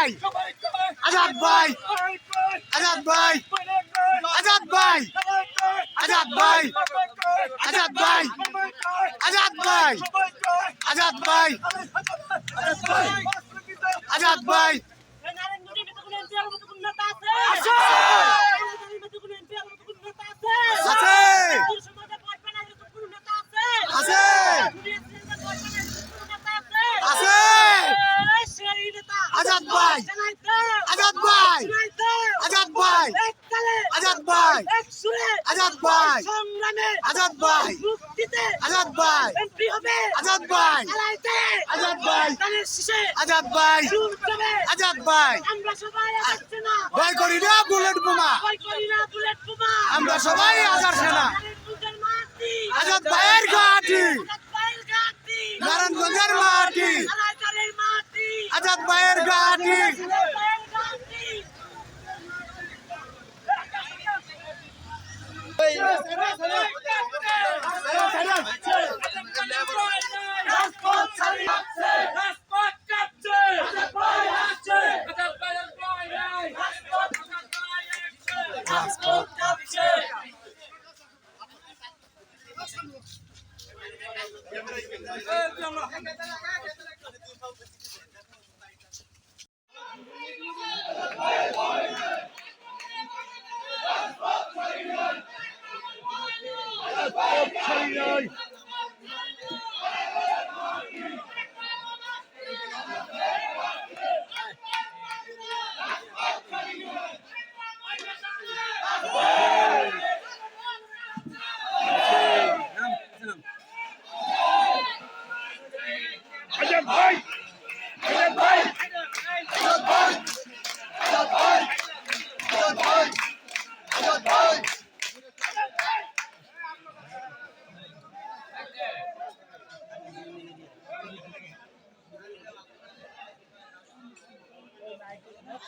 ভাই। আজাদ ভাই। আজাদ ভাই। আজাদ ভাই। আজাদ ভাই। আজাদ ভাই। আজাদ ভাই। আজাদ ভাই। আজাদ ভাই আছে আছে আছে আজাদ ভাই আজাদ ভাই আজাদ ভাই আজাদ ভাই। আজাদ ভাই। সংগ্রামে আজাদ ভাই। মুক্তিতে আজাদ ভাই। এমপি হবে। আজাদ ভাই। আজাদ ভাই। আজাদ ভাই। আজাদ ভাই। আমরা সবাই আগাচ্ছি না ভয় করি না বুলেট বোমা। ভয় করি না বুলেট বোমা। আমরা সবাই আজাদ সেনা। আজাদ আজাদ ভাইয়ের ঘাটি। Passport Bye.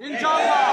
ইনশাআল্লাহ।